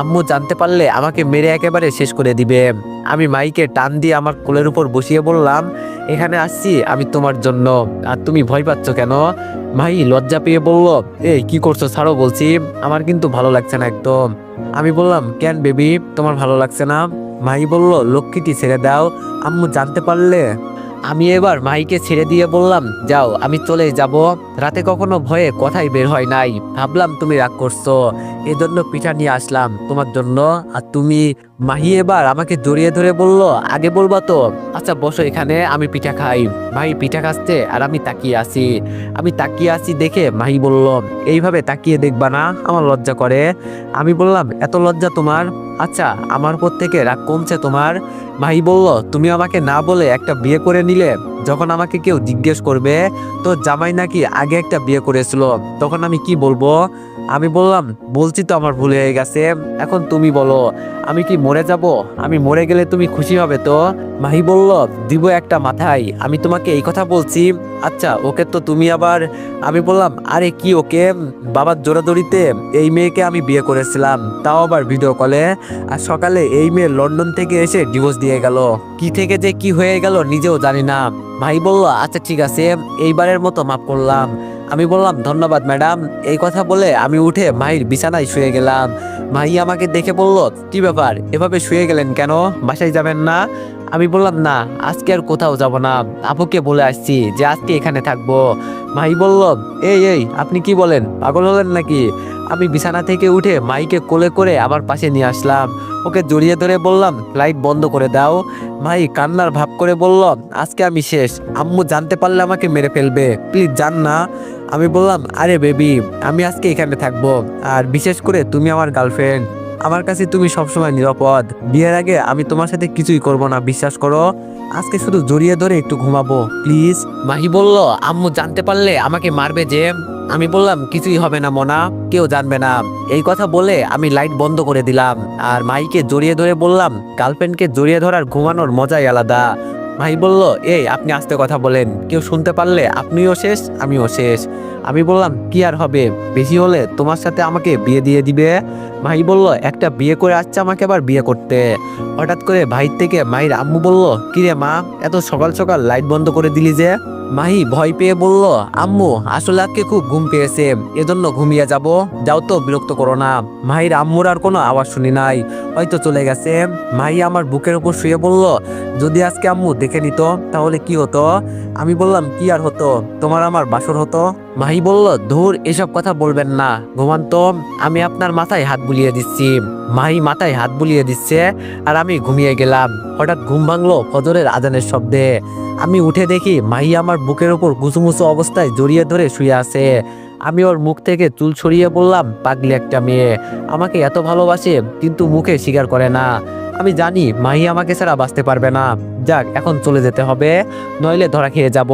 আম্মু জানতে পারলে আমাকে মেরে একেবারে শেষ করে দিবে। আমি মাইকে টান দিয়ে আমার কোলের উপর বসিয়ে বললাম, এখানে আসছি আমি তোমার জন্য। আর তুমি ভয় পাচ্ছ কেন? মাই লজ্জা পেয়ে বলল, এই, কি করছ ছাড়ো বলছি, আমার কিন্তু ভালো লাগছে না একদম। আমি বললাম, কেন বেবি, তোমার ভালো লাগছে না? মাই বলল, লক্ষ্মীটি ছেড়ে দাও, আম্মু জানতে পারলে আমি এবার মাইকে ছেড়ে দিয়ে বললাম, যাও, আমি চলে যাব। রাতে কখনো ভয়ে কথাই বের হয় নাই। ভাবলাম তুমি রাগ করছ। এজন্য পিঠা নিয়ে আসলাম তোমার জন্য। আর তুমি মাহি এবার আমাকে জড়িয়ে ধরে বলল, আগে বলবা তো। আচ্ছা বসো এখানে, আমি পিঠা খাই। ভাই পিঠা খাচ্ছে আর আমি তাকিয়ে আছি। আমি তাকিয়ে আছি দেখে মাহি বলল, এইভাবে তাকিয়ে দেখবা না, আমার লজ্জা করে। আমি বললাম, এত লজ্জা তোমার? আচ্ছা আমার উপর থেকে রাগ কমছে তোমার? মাহি বলল, তুমি আমাকে না বলে একটা বিয়ে করে নিলে? যখন আমাকে কেউ জিজ্ঞেস করবে, তো জামাই নাকি আগে একটা বিয়ে করেছিল, তখন আমি কি বলব? আমি বললাম, বলছি তো আমার ভুল হয়ে গেছে, এখন তুমি বলো, আমি কি মরে যাব? আমি মরে গেলে তুমি খুশি হবে তো? মাহি বলল দিব একটা মাথায়। আমি তোমাকে এই কথা বলছি আচ্ছা ওকে তো তুমি আবার, আমি বললাম, আরে কি ওকে? বাবার জোরাদড়িতে এই মেয়েকে আমি বিয়ে করেছিলাম, তাও আবার ভিডিও কলে আর সকালে এই মেয়ে লন্ডন থেকে এসে ডিভোর্স দিয়ে গেল। কি থেকে যে কি হয়ে গেল নিজেও জানি না। ভাই বলল আচ্ছা ঠিক আছে, এইবারের মতো মাফ করলাম। আমি বললাম, ধন্যবাদ, ম্যাডাম। এই কথা বলে আমি উঠে মাহির বিছানায় শুয়ে গেলাম। মাহি আমাকে দেখে বলল, কি ব্যাপার? এভাবে শুয়ে গেলেন কেন? বাসায় যাবেন না? আমি বললাম, না, আজকে আর কোথাও যাব না। আপুকে বলে আসছি যে আজকে এখানে থাকব। মাহি বলল, এই এই, আপনি কি বলেন? পাগল হলেন নাকি? আমি বিছানা থেকে উঠে মাইকে কোলে করে আমার পাশে নিয়ে আসলাম। ওকে জড়িয়ে ধরে বললাম লাইট বন্ধ করে দাও। ভাই কান্নার ভাব করে বলল, আজকে আমি শেষ। আম্মু জানতে পারলে আমাকে মেরে ফেলবে। প্লিজ জান না। আমি বললাম, আরে বেবি, আমি আজকে এখানে থাকব। আর বিশেষ করে তুমি আমার গার্লফ্রেন্ড। আমার কাছে তুমি সবসময় নিরাপদ। বিয়ের আগে আমি তোমার সাথে কিছুই করব না, বিশ্বাস করো। আজকে শুধু জড়িয়ে ধরে একটু ঘুমাবো, প্লিজ। মাহি বলল, আম্মু জানতে পারলে আমাকে মারবে যে। আমি বললাম, কিছুই হবে না মনা, কেউ জানবে না। এই কথা বলে আমি লাইট বন্ধ করে দিলাম। আর মাইকে জড়িয়ে ধরে বললাম, গার্লফ্রেন্ডকে জড়িয়ে ধরার ঘুমানোর মজাই আলাদা। ভাই বলল, এই, আপনি আস্তে কথা বলেন। কেউ শুনতে পারলে আপনিও শেষ, আমিও শেষ। আমি বললাম, কি আর হবে? বেশি হলে তোমার সাথে আমাকে বিয়ে দিয়ে দিবে? ভাই বলল, একটা বিয়ে করে আসছে আমাকে আবার বিয়ে করতে। হঠাৎ করে ভাই থেকে মায়ের আম্মু বলল কিরে মা, এত সকাল সকাল লাইট বন্ধ করে দিলি যে? মাহি ভয় পেয়ে বলল, আম্মু, আসলে আজকে খুব ঘুম পেয়েছে, এজন্য ঘুমিয়ে যাব। যাও তো, বিরক্ত করো না। মাহির আম্মুর আর কোনো আওয়াজ শুনি নাই, হয়তো চলে গেছে। মাহি আমার বুকের উপর শুয়ে বলল, যদি আজকে আম্মু দেখে নিত, তাহলে কি হতো? আমি বললাম, কি আর হতো? তোমার আমার বাসর হতো? মাহি বলল, ধুর, এসব কথা বলবেন না। ঘুমান তো আমি আপনার মাথায় হাত বুলিয়ে দিচ্ছি। মাহি মাথায় হাত বুলিয়ে দিচ্ছে আর আমি ঘুমিয়ে গেলাম। হঠাৎ ঘুম ভাঙলো ফজরের আজানের শব্দে। আমি উঠে দেখি মাহি আমার বুকের উপর গুছুমুছু অবস্থায় জড়িয়ে ধরে শুয়ে আছে। আমি ওর মুখ থেকে চুল ছড়িয়ে বললাম, পাগলি একটা মেয়ে। আমাকে এত ভালোবাসে, কিন্তু মুখে স্বীকার করে না। আমি জানি মাহি আমাকে ছাড়া বাঁচতে পারবে না। যাক, এখন চলে যেতে হবে, নইলে ধরা খেয়ে যাব।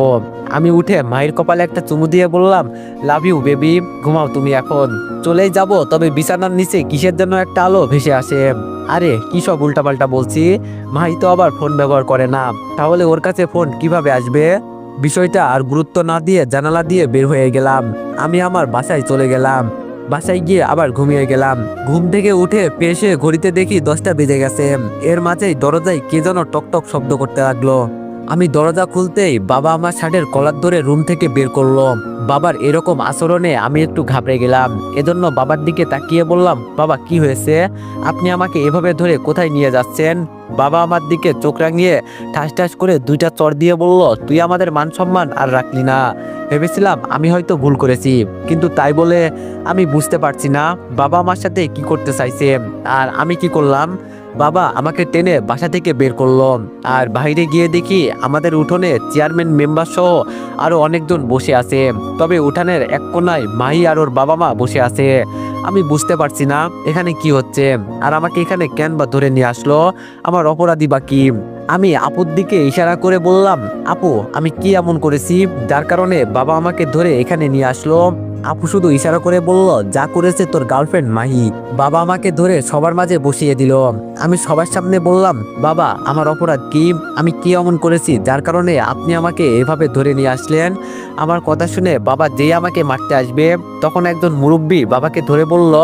আমি উঠে মায়ের কপালে একটা চুমু দিয়ে বললাম লাভ ইউ বেবি ঘুমাও তুমি এখন। চলেই যাব, তবে বিছানার নিচে কিসের জন্য একটা আলো ভেসে আসে। আরে, কি সব উল্টাপাল্টা বলছি? মাই তো আবার ফোন ব্যবহার করে না। তাহলে ওর কাছে ফোন কীভাবে আসবে? বিষয়টা আর গুরুত্ব না দিয়ে জানালা দিয়ে বের হয়ে গেলাম। আমি আমার বাসায় চলে গেলাম। বাসায় গিয়ে আবার ঘুমিয়ে গেলাম। ঘুম থেকে উঠে পেশে ঘড়িতে দেখি দশটা বেজে গেছে। এর মাঝেই দরজায় কে যেন টকটক শব্দ করতে লাগল। আমি দরজা খুলতেই বাবা আমার শার্টের কলার ধরে রুম থেকে বের করল। বাবার এরকম আচরণে আমি একটু ঘাবড়ে গেলাম। এজন্য বাবার দিকে তাকিয়ে বললাম, বাবা, কি হয়েছে? আপনি আমাকে এভাবে ধরে কোথায় নিয়ে যাচ্ছেন? বাবা আমার দিকে চোখ রাঙিয়ে ঠাস ঠাস করে দুইটা চর দিয়ে বলল, তুই আমাদের মান সম্মান আর রাখলি না। ভেবেছিলাম আমি হয়তো ভুল করেছি, কিন্তু তাই বলে আমি বুঝতে পারছি না বাবা আমার সাথে কি করতে চাইছে। আর আমি কি করলাম? বাবা আমাকে টেনে বাসা থেকে বের করল আর বাইরে গিয়ে দেখি আমাদের উঠোনে চেয়ারম্যান মেম্বার সহ আরও অনেকজন বসে আছে। তবে উঠানের এক কোনায় মাহি আর ওর বাবা মা বসে আছে। আমি বুঝতে পারছি না এখানে কি হচ্ছে। আর আমাকে এখানে কেন বা ধরে নিয়ে আসলো? আমার অপরাধী বা কি? আমি আপুর দিকে ইশারা করে বললাম, আপু, আমি কি এমন করেছি? যার কারণে বাবা আমাকে ধরে এখানে নিয়ে আসলো। আপু শুধু ইশারা করে বলল, যা করেছে তোর গার্লফ্রেন্ড মাহি। বাবা আমাকে ধরে সবার মাঝে বসিয়ে দিল। আমি সবার সামনে বললাম, বাবা, আমার অপরাধ কি? আমি কি অমন করেছি যার কারণে আপনি আমাকে এভাবে ধরে নিয়ে আসলেন? আমার কথা শুনে বাবা যেই আমাকে মারতে আসবে তখন একজন মুরব্বী বাবাকে ধরে বলল,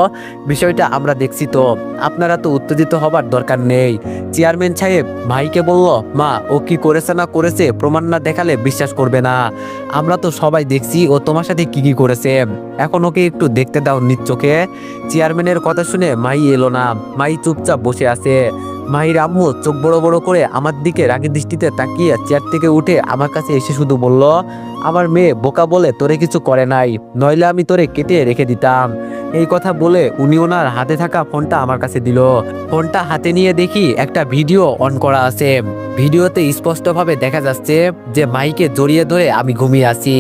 বিষয়টা আমরা দেখছি তো। আপনারা তো উত্তেজিত হবার দরকার নেই। চেয়ারম্যান সাহেব ভাইকে বলল, মা, ও কি করেছে না করেছে প্রমাণ না দেখালে বিশ্বাস করবে না। আমরা তো সবাই দেখছি ও তোমার সাথে কি কি করেছে। এখন ওকে একটু দেখতে দাও নিজ চোখে। চেয়ারম্যানের কথা শুনে মাই এলো না। মাই চুপচাপ বসে আছে। মাহির আম্মু চোখ বড় বড় করে আমার দিকে রাগের দৃষ্টিতে তাকিয়ে চেয়ার থেকে উঠে আমার কাছে এসে শুধু বলল, আমার মেয়ে বোকা বলে তোরে কিছু করে নাই, নইলে আমি তোরে কেটে রেখে দিতাম। এই কথা বলে উনি ওনার হাতে থাকা ফোনটা আমার কাছে দিল। ফোনটা হাতে নিয়ে দেখি একটা ভিডিও অন করা আছে। ভিডিওতে স্পষ্টভাবে দেখা যাচ্ছে যে মাইকে জড়িয়ে ধরে আমি ঘুমিয়ে আছি।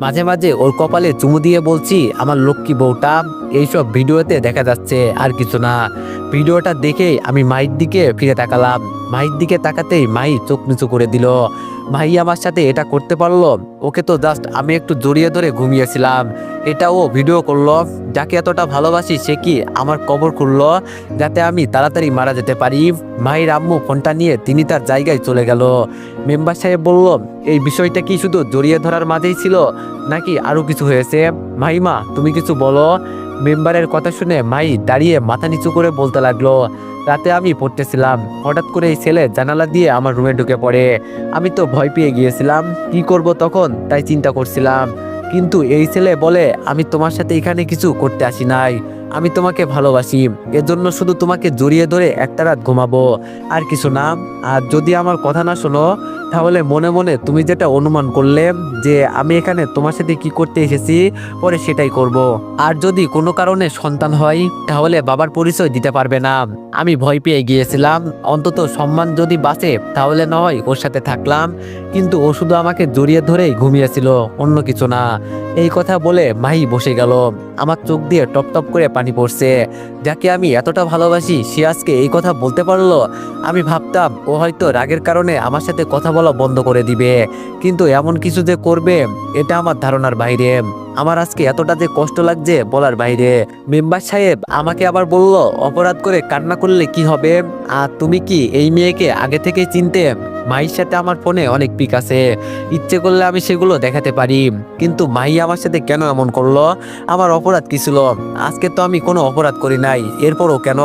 মাঝে মাঝে ওর কপালে চুমু দিয়ে বলছি, আমার লক্ষ্মী বউটা, এইসব ভিডিওতে দেখা যাচ্ছে আর কিছু না। ভিডিওটা দেখেই আমি মাইর দিকে ফিরে তাকালাম। মাইর দিকে তাকাতেই মাই চোখ নিচু করে দিল। ভাই আমার সাথে এটা করতে পারল? ওকে তো জাস্ট আমি একটু জড়িয়ে ধরে ঘুমিয়েছিলাম। এটা ও ভিডিও করল, যাকে এতটা ভালোবাসি সে কি আমার কবর খুললো? যাতে আমি তাড়াতাড়ি মারা যেতে পারি। মাহির আম্মু ফোনটা নিয়ে তিনি তার জায়গায় চলে গেল। মেম্বার সাহেব বলল, এই বিষয়টা কি শুধু জড়িয়ে ধরার মাঝেই ছিল, নাকি আরও কিছু হয়েছে? মাইমা তুমি কিছু বলো। মেম্বারের কথা শুনে মাই দাঁড়িয়ে মাথা নিচু করে বলতে লাগল, রাতে আমি পড়তেছিলাম। হঠাৎ করে এই ছেলে জানালা দিয়ে আমার রুমে ঢুকে পড়ে। আমি তো ভয় পেয়ে গিয়েছিলাম, কি করব তখন? তাই চিন্তা করছিলাম। কিন্তু এই ছেলে বলে, আমি তোমার সাথে এখানে কিছু করতে আসি নাই। আমি তোমাকে ভালোবাসি। এজন্য শুধু তোমাকে জড়িয়ে ধরে একটা রাত ঘুমাবো। আর কিছু না। আর যদি আমার কথা না শোনো তাহলে মনে মনে তুমি যেটা অনুমান করলে যে আমি এখানে তোমার সাথে কি করতে এসেছি, পরে সেটাই করব। আর যদি কোনো কারণে সন্তান হয়, তাহলে বাবার পরিচয় দিতে পারবে না। আমি ভয় পেয়ে গিয়েছিলাম। অন্তত সম্মান যদি বাঁচে, তাহলে না হয় ওর সাথে থাকলাম। কিন্তু ও শুধু আমাকে জড়িয়ে ধরেই ঘুমিয়েছিল, অন্য কিছু না। এই কথা বলে মাহি বসে গেল। আমার চোখ দিয়ে টপ টপ করে পানি পড়ছে। যাকে আমি এতটা ভালোবাসি, সে আজকে এই কথা বলতে পারল? আমি ভাবতাম, ও হয়তো রাগের কারণে আমার সাথে কথা বলা বন্ধ করে দিবে। কিন্তু এমন কিছু যে করবে, এটা আমার ধারণার বাইরে। আমার আজকে এতটা যে কষ্ট লাগছে বলার বাইরে। মেম্বার সাহেব আমাকে আবার বলল, অপরাধ করে কান্না করলে কি হবে? আর তুমি কি এই মেয়েকে আগে থেকে চিনতে? মাইর সাথে আমার ফোনে অনেক পিক আছে। ইচ্ছে করলে আমি সেগুলো দেখাতে পারি। কিন্তু মাই আমার সাথে কেন এমন করল? আমার অপরাধ কি ছিল? আজকে তো আমি কোনো অপরাধ করি নাই। এরপরও কেন?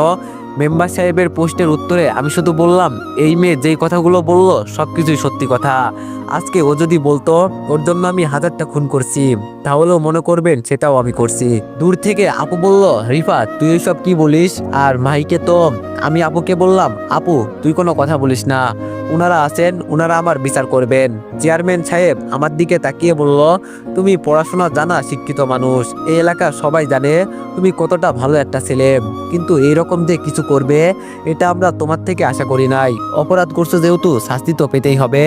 মেম্বার সাহেবের পোস্টের উত্তরে আমি শুধু বললাম, এই মেয়ে যেই কথাগুলো বলল, সবকিছুই সত্যি কথা। আজকে ও যদি বলতো, ওর জন্য আমি হাজারটা খুন করছি। তাহলেও মনে করবেন সেটাও আমি করছি। দূর থেকে আপু বলল, রিফা, তুই সব কি বলিস? আর মাইকে তো আমি আপুকে বললাম, আপু, তুই কোনো কথা বলিস না। উনারা আছেন, উনারা আমার বিচার করবেন। চেয়ারম্যান সাহেব আমার দিকে তাকিয়ে বলল, তুমি পড়াশোনা জানা শিক্ষিত মানুষ, এই এলাকা সবাই জানে তুমি কতটা ভালো একটা ছেলে। কিন্তু এইরকম যে কিছু করবে, এটা আমরা তোমার থেকে আশা করি নাই। অপরাধ করছ যেহেতু, শাস্তি তো পেতেই হবে।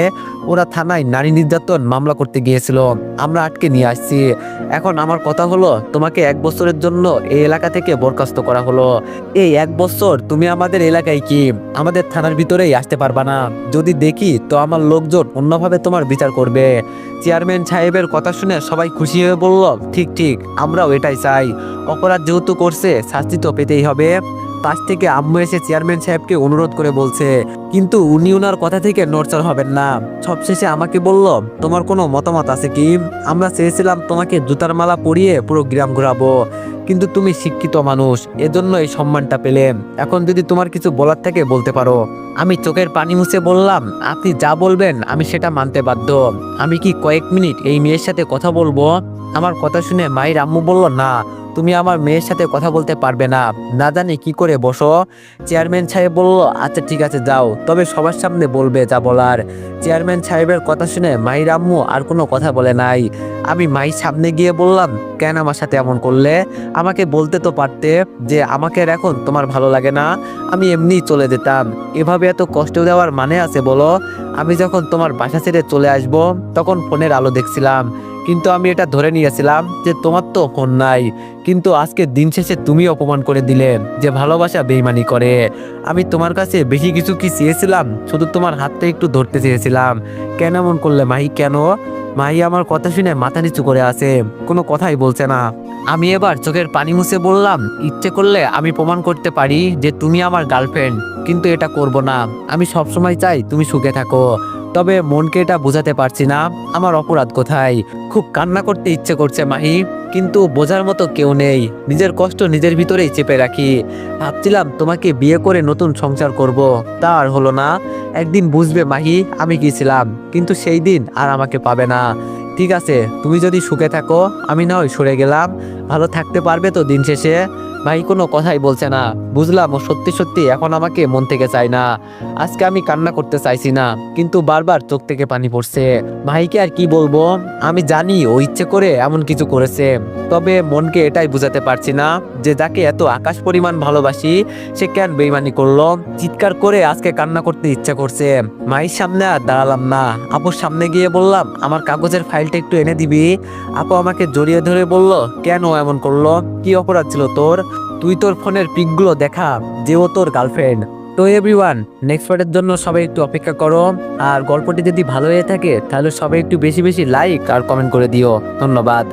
ওরা থানায় নারী নির্যাতন মামলা করতে গিয়েছিল। আমরা আটকে নিয়ে আসছি। এখন আমার কথা হলো, তোমাকে এক বছরের জন্য এই এলাকা থেকে বরখাস্ত করা হলো। এই এক বছর তুমি আমাদের এলাকায় কি? আমাদের থানার ভিতরেই আসতে পারবা না। যদি দেখি, তো আমার লোকজন অন্যভাবে তোমার বিচার করবে। চেয়ারম্যান সাহেবের কথা শুনে সবাই খুশি হয়ে বলল, ঠিক ঠিক, আমরাও এটাই চাই। অপরাধ যেহেতু করছে, শাস্তি তো পেতেই হবে। পাশ থেকে আম্মু এসে চেয়ারম্যান সাহেবকে অনুরোধ করে বলছে, কিন্তু উনি ওনার কথা থেকে নড়চড় হবেন না। সবশেষে আমাকে বলল, তোমার কোনো মতামত আছে কি? আমরা চেয়েছিলাম তোমাকে জুতার মালা পরিয়ে পুরো গ্রাম ঘোরাবো, কিন্তু তুমি শিক্ষিত মানুষ, এজন্য এই সম্মানটা পেলে। এখন যদি তোমার কিছু বলার থাকে বলতে পারো। আমি চোখের পানি মুছে বললাম, আপনি যা বলবেন আমি সেটা মানতে বাধ্য। আমি কি কয়েক মিনিট এই মেয়ের সাথে কথা বলব? আমার কথা শুনে মায়ের আম্মু বলল, না, তুমি আমার মেয়ের সাথে কথা বলতে পারবে না। না জানি কি করে বসো। চেয়ারম্যান সাহেব বলল আচ্ছা ঠিক আছে, যাও। তবে সবার সামনে বলবে যা বলার। চেয়ারম্যান সাহেবের কথা শুনে মাহির আম্মু আর কোনো কথা বলে নাই। আমি মাইর সামনে গিয়ে বললাম, কেন আমার সাথে এমন করলে? আমাকে বলতে তো পারতে যে আমাকে এখন তোমার ভালো লাগে না। আমি এমনিই চলে যেতাম। এভাবে এত কষ্ট দেওয়ার মানে আছে বলো? আমি যখন তোমার বাসা ছেড়ে চলে আসব, তখন ফোনের আলো দেখছিলাম। কিন্তু আমি এটা ধরে নিয়েছিলাম যে তোমার তো ফোন নাই, কিন্তু আজকে দিন শেষে তুমি অপমান করে দিলে যে ভালোবাসা বেইমানি করে। আমি তোমার কাছে বেশি কিছু কি চেয়েছিলাম? শুধু তোমার হাতটা একটু ধরতে চেয়েছিলাম। কেন এমন করলে মাহি? কেন? মাহি আমার কথা শুনে মাথা নিচু করে আছে, কোনো কথাই বলছে না। আমি এবার চোখের পানি মুছে বললাম, ইচ্ছে করলে আমি প্রমাণ করতে পারি যে তুমি আমার গার্লফ্রেন্ড, কিন্তু এটা করব না। আমি সবসময় চাই তুমি সুখে থাকো। তবে মনকে এটা বোঝাতে পারছি না, আমার অপরাধ কোথায়? খুব কান্না করতে ইচ্ছে করছে মাহি, কিন্তু বোঝার মতো কেউ নেই। নিজের কষ্ট নিজের ভিতরেই চেপে রাখি। ভাবছিলাম তোমাকে বিয়ে করে নতুন সংসার করব, তা আর হলো না। একদিন বুঝবে মাহি আমি কি ছিলাম, কিন্তু সেই দিন আর আমাকে পাবে না। ঠিক আছে, তুমি যদি সুখে থাকো, আমি না হয় সরে গেলাম। ভালো থাকতে পারবে তো দিন শেষে। ভাই কোনো কথাই বলছে না। বুঝলাম ও সত্যি সত্যি এখন আমাকে মন থেকে চায় না। আজকে আমি কান্না করতে চাইছি না, কিন্তু বারবার চোখ থেকে পানি পড়ছে। ভাইকে আর কি বলব? আমি জানি ও ইচ্ছে করে এমন কিছু করেছে, তবে মনকে এটাই বুঝাতে পারছি না যে যাকে এত আকাশ পরিমাণ ভালোবাসি, সে কেন বেইমানি করল? চিৎকার করে আজকে কান্না করতে ইচ্ছা করছে। মায়ের সামনে আর দাঁড়ালাম না। আপুর সামনে গিয়ে বললাম, আমার কাগজের ফাইলটা একটু এনে দিবি। আপু আমাকে জড়িয়ে ধরে বলল, কেন এমন করল? কি অপরাধ ছিল তোর? তুই তোর ফোনের পিকগুলো দেখা যে ও তোর গার্লফ্রেন্ড তো এভরিওয়ান নেক্সট পার্টের জন্য সবাই একটু অপেক্ষা করো। আর গল্পটি যদি ভালো হয়ে থাকে, তাহলে সবাই একটু বেশি বেশি লাইক আর কমেন্ট করে দিও। ধন্যবাদ।